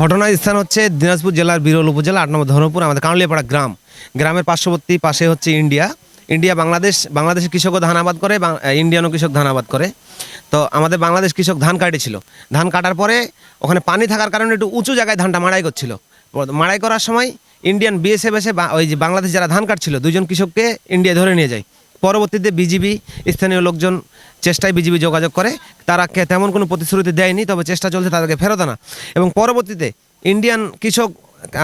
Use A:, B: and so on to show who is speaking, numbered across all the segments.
A: ঘটনার স্থান হচ্ছে দিনাজপুর জেলার বিরল উপজেলা আট নম্বর ধর্মপুর, আমাদের কাউলিয়াপাড়া গ্রাম। গ্রামের পার্শ্ববর্তী পাশে হচ্ছে ইন্ডিয়া। ইন্ডিয়া বাংলাদেশ, বাংলাদেশের কৃষকও ধান আবাদ করে ইন্ডিয়ানও কৃষক ধান আবাদ করে। তো আমাদের বাংলাদেশ কৃষক ধান কাটেছিল। ধান কাটার পরে ওখানে পানি থাকার কারণে একটু উঁচু জায়গায় ধানটা মাড়াই করছিল। মাড়াই করার সময় ইন্ডিয়ান বিএসএফ এসে ওই যে বাংলাদেশ যারা ধান কাটছিল দুজন কৃষককে ইন্ডিয়া ধরে নিয়ে যায়। পরবর্তীতে বিজিবি স্থানীয় লোকজন চেষ্টায় বিজিবি যোগাযোগ করে। তারা তেমন কোনো প্রতিশ্রুতি দেয়নি, তবে চেষ্টা চলছে তাদেরকে ফেরত আনা। এবং পরবর্তীতে ইন্ডিয়ান কৃষক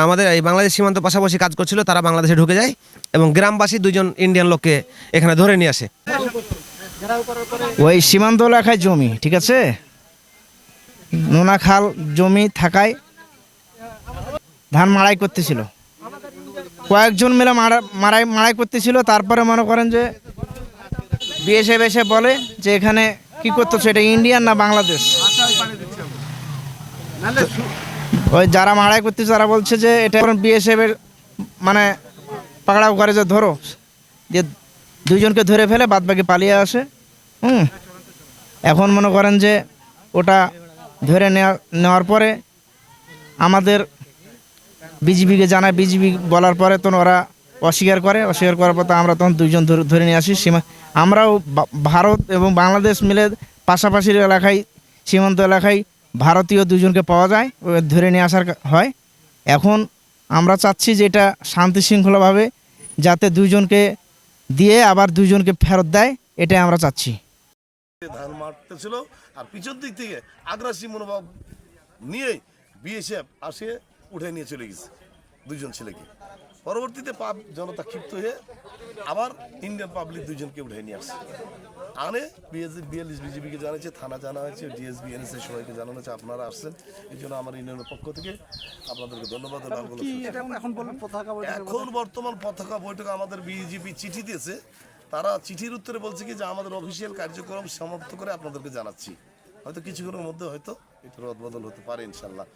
A: আমাদের এই বাংলাদেশ সীমান্ত পাশাপাশি কাজ করছিল, তারা বাংলাদেশে ঢুকে যায় এবং গ্রামবাসী দুজন ইন্ডিয়ান লোককে এখানে ধরে নিয়ে আসে।
B: ওই সীমান্ত এলাকায় জমি, ঠিক আছে? নোনা খাল জমি থাকায় ধান মাড়াই করতেছিল। কয়েকজন মিলে মারা, মারাই মাড়াই করতেছিল। তারপরে মনে করেন যে বিএসএফ এসে বলে যে এখানে কি করতেছে? এটা ইন্ডিয়ান না বাংলাদেশ? ওই যারা মারাই করতেছে, তারা বলছে যে এটা বিএসএফ এর মানে পাকড়াও করে যে ধরো, যে দুইজনকে ধরে ফেলে বাদ বাকি পালিয়ে আসে। হুম? এখন মনে করেন যে ওটা ধরে নেওয়া নেওয়ার পরে আমাদের বিজিবিকে জানায়, বিজিবি বলার পরে তখন ওরা অস্বীকার করে, অস্বীকার করার পর তো আমরা তখন দুইজন ধরে নিয়ে আসি সীমা আমরাও ভারত এবং বাংলাদেশ মিলে পাশাপাশির এলাকায়, সীমান্ত এলাকায় ভারতীয় দুজনকে পাওয়া যায় ধরে নিয়ে আসার হয়। এখন আমরা চাচ্ছি যে এটা শান্তি শৃঙ্খলাভাবে যাতে দুইজনকে দিয়ে আবার দুইজনকে ফেরত দেয়, এটাই আমরা চাচ্ছি।
C: ধান আর পিছন দিক থেকে আগ্রাসী মনোভাব নিয়ে বিএসএফ আসে উঠে নিয়ে চলে গেছে দুইজন ছেলেকে। পরবর্তীতে পাপ জনতা ক্ষিপ্ত হয়ে আবার ইন্ডিয়ান পাবলিক দুইজনকে উঠে নিয়ে আসে আনে বিএসএফ বিএলএস বিজেপিকে জানিয়েছে থানা জানা হয়েছে ডিএসবি এনএসএ সবাইকে জানানো হয়েছে আপনারা আসছেন। এই জন্য আমার ইউনিয়নের পক্ষ থেকে আপনাদেরকে ধন্যবাদ এখন বর্তমান পতাকা বৈঠক আমাদের বিজেপি চিঠি দিয়েছে। তারা চিঠির উত্তরে বলছে কি যে আমাদের অফিসিয়াল কার্যক্রম সমাপ্ত করে আপনাদেরকে জানাচ্ছি। হয়তো কিছুক্ষণের মধ্যে হয়তো এটা রদবদল হতে পারে ইনশাল্লাহ